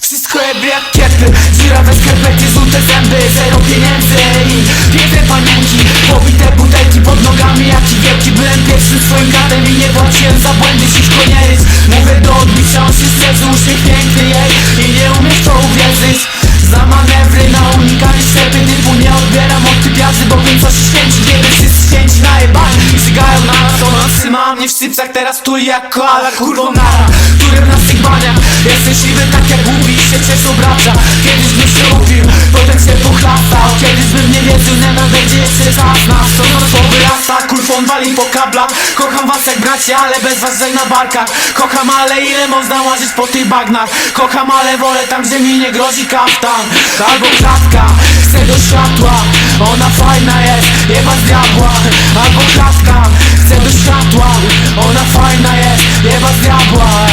Wszystko jakby jak kiepy Dziurawe skarpety, żółte zęby? Zero pieniędzy i biedne panienki. Pobite butelki pod nogami jak wielki Byłem pierwszym swoim gadem i nie płaciłem za błędy Siwko nie Nie w sypcach teraz tu jak koala kurwą nara Którym nas sygbania Jestem siwy tak jak głupi się przez obraca Kiedyś bym się upił, potem się pochlastał Kiedyś bym nie wiedział, nadal będzie jeszcze tak. czas Nas to mnóstwo wyrasta, kurwą wali po kabla Kocham was jak bracia, ale bez was żaj na barkach Kocham, ale ile można łazić po tych bagnach. Kocham, ale wolę tam, gdzie mi nie grozi kaftan. Albo klatka, chcę do światła. Ona fajna jest, jeba z diabła. Albo klatka ona fajna jest, nie ma z diabła